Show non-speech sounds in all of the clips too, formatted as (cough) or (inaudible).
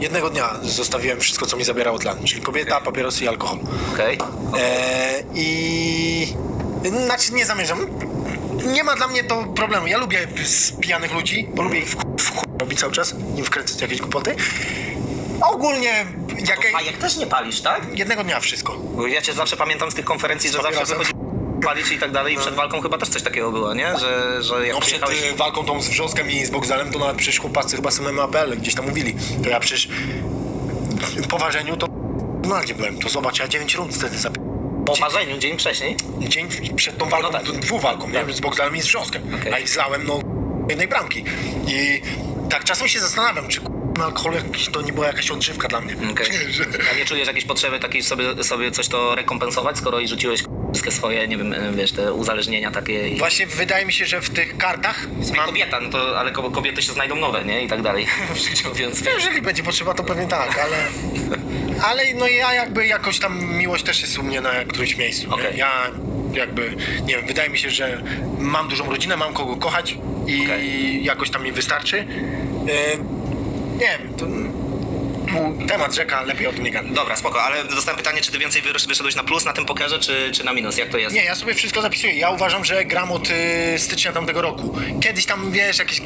Jednego dnia zostawiłem wszystko, co mi zabierało tlen, czyli kobieta, papierosy i alkohol. Okej. E, I... Znaczy nie zamierzam. Nie ma dla mnie to problemu. Ja lubię z pijanych ludzi, bo lubię ich w, ch- w ch- robić cały czas, im wkręcać jakieś głupoty. Ogólnie, jak, A jak też nie palisz, tak? jednego dnia wszystko. Bo ja cię zawsze pamiętam z tych konferencji, że zawsze papierosem. wychodzi palić i tak dalej i przed walką chyba też coś takiego było, nie? Że, że jak No przed przyjechałeś... y, walką tą z Wrzoskiem i z Bogzalem, to nawet przecież chłopacy chyba z MMAPL gdzieś tam mówili. To ja przecież po ważeniu to no gdzie byłem, to zobacz, ja 9 rund wtedy zabiłem. Po marzeniu, dzień wcześniej. Dzień przed tą walką, No tak. dwóch walką, nie? Z Bogzalem i z Wrzoskiem. Okej. A ich zlałem, no, jednej bramki. I tak czasem się zastanawiam, czy k***a, alkohol jakiś, to nie była jakaś odżywka dla mnie. Okej. Że- A nie czujesz jakiejś potrzeby takiej sobie, sobie coś to rekompensować, skoro i rzuciłeś wszystkie swoje, nie wiem, e, wiesz, te uzależnienia takie i... Właśnie wydaje mi się, że w tych kartach Mam... mam... kobieta, no to, ale ko- kobiety się znajdą nowe, nie? I tak dalej. (laughs) w życiu, więc... Jeżeli będzie potrzeba, to pewnie tak, ale... (laughs) Ale no ja jakby jakoś tam miłość też jest u mnie na którymś miejscu. nie? Okej. Ja jakby, nie wiem, wydaje mi się, że mam dużą rodzinę, mam kogo kochać i Okej. jakoś tam mi wystarczy. E, nie wiem, to temat rzeka, lepiej o tym nie gadać. Dobra, spoko, ale dostałem pytanie, czy ty więcej wysz- wyszedłeś na plus na tym pokerze, czy, czy na minus? Jak to jest? Nie, ja sobie wszystko zapisuję. Ja uważam, że gram od y, stycznia tamtego roku. Kiedyś tam, wiesz, jakieś...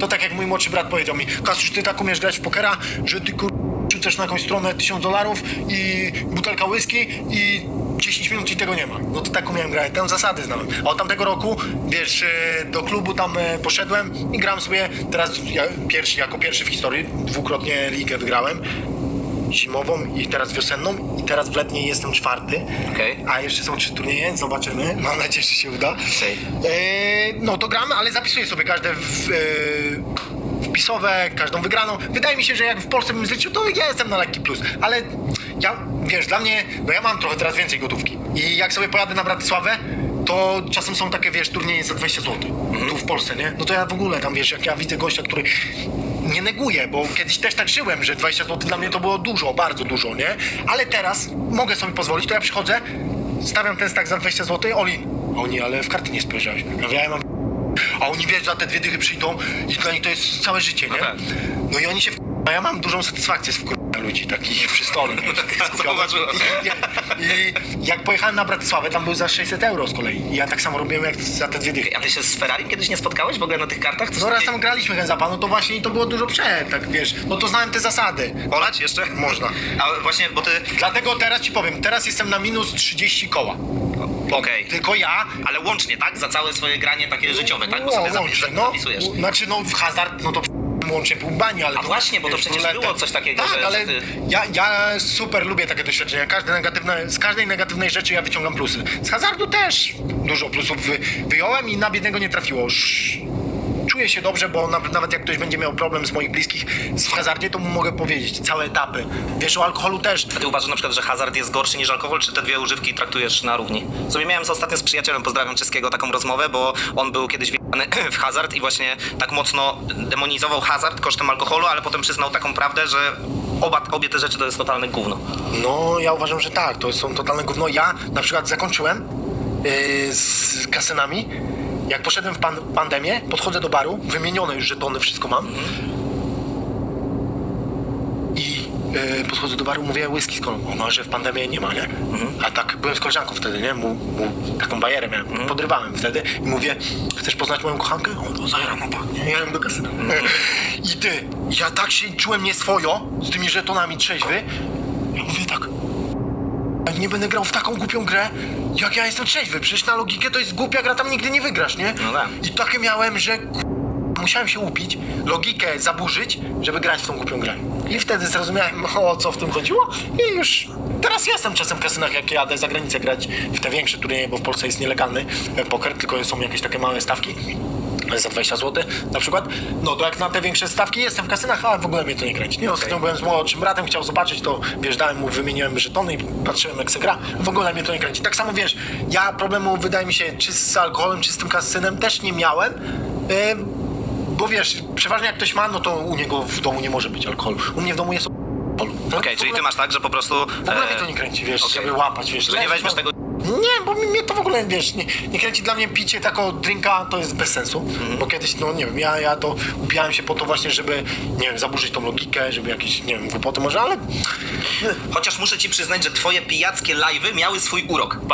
To tak jak mój młodszy brat powiedział mi, Kasusz, ty tak umiesz grać w pokera, że ty kur... rzucasz na jakąś stronę 1000 dolarów i butelka whisky i 10 minut i tego nie ma. No to tak umiałem grać, tę zasady znałem. A od tamtego roku, wiesz, y, do klubu tam y, poszedłem i gram sobie teraz ja, pierwszy, jako pierwszy w historii, dwukrotnie ligę wygrałem. Zimową i teraz wiosenną i teraz w letniej jestem czwarty. Okej. A jeszcze są trzy turnieje, zobaczymy. Mam nadzieję, że się uda. Okej. E, no to gramy, ale zapisuję sobie każde w, e, wpisowe, każdą wygraną. Wydaje mi się, że jak w Polsce bym zliczył, to ja jestem na lekki plus. Ale ja, wiesz, dla mnie, no ja mam trochę teraz więcej gotówki. I jak sobie pojadę na Bratysławę, to czasem są takie, wiesz, turnieje za 20 zł. Tu w Polsce, nie? No to ja w ogóle tam, wiesz, jak ja widzę gościa, który nie neguję, bo kiedyś też tak żyłem, że 20 zł dla mnie to było dużo, bardzo dużo, nie? Ale teraz mogę sobie pozwolić, to ja przychodzę, stawiam ten stak za 20 zł, Oli, a oni, ale w karty nie spojrzałeś. Ja mówię, ja mam a oni wiesz, za te dwie dychy przyjdą i dla nich to jest całe życie, nie? tak. No i oni się w... A ja mam dużą satysfakcję z wkurwania ludzi takich (laughs) przy stole. wiesz, (laughs) takich skupionych. Zauważyłem. I, I jak pojechałem na Bratysławę, tam był za 600 euro z kolei. I ja tak samo robiłem jak za te dwie dychy. A ty się z Ferrari kiedyś nie spotkałeś w ogóle na tych kartach? Coś No raz tam graliśmy Gęzapa, no to właśnie to było dużo przed, tak wiesz, no to znałem te zasady. Olać jeszcze? Można. A właśnie, bo ty... Dlatego teraz ci powiem, teraz jestem na minus 30 koła. Okej. Tylko ja Ale łącznie, tak? Za całe swoje granie takie życiowe, tak? Bo sobie No, łącznie, zapis- no. zapisujesz. Znaczy, no w hazard, no to łącznie pół bani, ale A to, właśnie, bo to wiesz, przecież ruleta. było coś takiego, tak, że- że ale ty- ja, ja super lubię takie doświadczenia. Każde negatywne, z każdej negatywnej rzeczy ja wyciągam plusy. Z hazardu też dużo plusów wy, wyjąłem i na biednego nie trafiło. Sz- Czuję się dobrze, bo na, nawet jak ktoś będzie miał problem z moich bliskich w hazardzie, to mu mogę powiedzieć całe etapy. Wiesz, o alkoholu też. A ty uważasz na przykład, że hazard jest gorszy niż alkohol, czy te dwie używki traktujesz na równi? Sobie miałem z ostatnio z przyjacielem, pozdrawiam czeskiego, taką rozmowę, bo on był kiedyś wjebany (clears throat) w hazard i właśnie tak mocno demonizował hazard kosztem alkoholu, ale potem przyznał taką prawdę, że oba, obie te rzeczy to jest totalne gówno. No, ja uważam, że tak, to są totalne gówno. Ja na przykład zakończyłem yy, z kasynami. Jak poszedłem w pan, pandemię, podchodzę do baru, wymienione już żetony, wszystko mam. I yy, podchodzę do baru, mówię whisky z kolą. Ona, że w pandemii nie ma, nie? A tak, byłem z koleżanką wtedy, nie? Mu, mu, taką bajerę miałem, podrywałem wtedy. I mówię, chcesz poznać moją kochankę? O, no zajeram opak, nie? Ja jem do kasyna. (laughs) I ty, ja tak się czułem nieswojo, z tymi żetonami trzeźwy. Ja mówię tak, nie będę grał w taką głupią grę, jak ja jestem trzeźwy. Przecież na logikę to jest głupia gra, tam nigdy nie wygrasz, nie? No tak. I takie miałem, że musiałem się upić, logikę zaburzyć, żeby grać w tą głupią grę. I wtedy zrozumiałem, (laughs) o co w tym chodziło i już... Teraz jestem czasem w kasynach, jak jadę za granicę grać w te większe turnieje, bo w Polsce jest nielegalny e, poker, tylko są jakieś takie małe stawki za 20 zł na przykład, no to jak na te większe stawki jestem w kasynach, ale w ogóle mnie to nie kręci. Nie, ostatnio byłem z młodszym bratem, chciał zobaczyć, to wiesz, dałem mu, wymieniłem żetony i patrzyłem jak se gra. W ogóle mnie to nie kręci. Tak samo wiesz, ja problemu wydaje mi się, czy z alkoholem, czy z tym kasynem też nie miałem. Yy, bo wiesz, przeważnie jak ktoś ma, no to u niego w domu nie może być alkoholu. U mnie w domu jest alkohol. Okej, W czyli ogóle- ty masz tak, że po prostu... W ogóle e, mnie to nie kręci, wiesz, żeby łapać, wiesz. Że nie leżysz, weźmiesz no- tego Nie, bo mnie to w ogóle, wiesz, nie, nie kręci dla mnie picie tako drinka, to jest bez sensu, bo kiedyś, no nie wiem, ja, ja to ubijałem się po to właśnie, żeby, nie wiem, zaburzyć tą logikę, żeby jakieś, nie wiem, głupoty może, ale Chociaż muszę ci przyznać, że twoje pijackie live'y miały swój urok.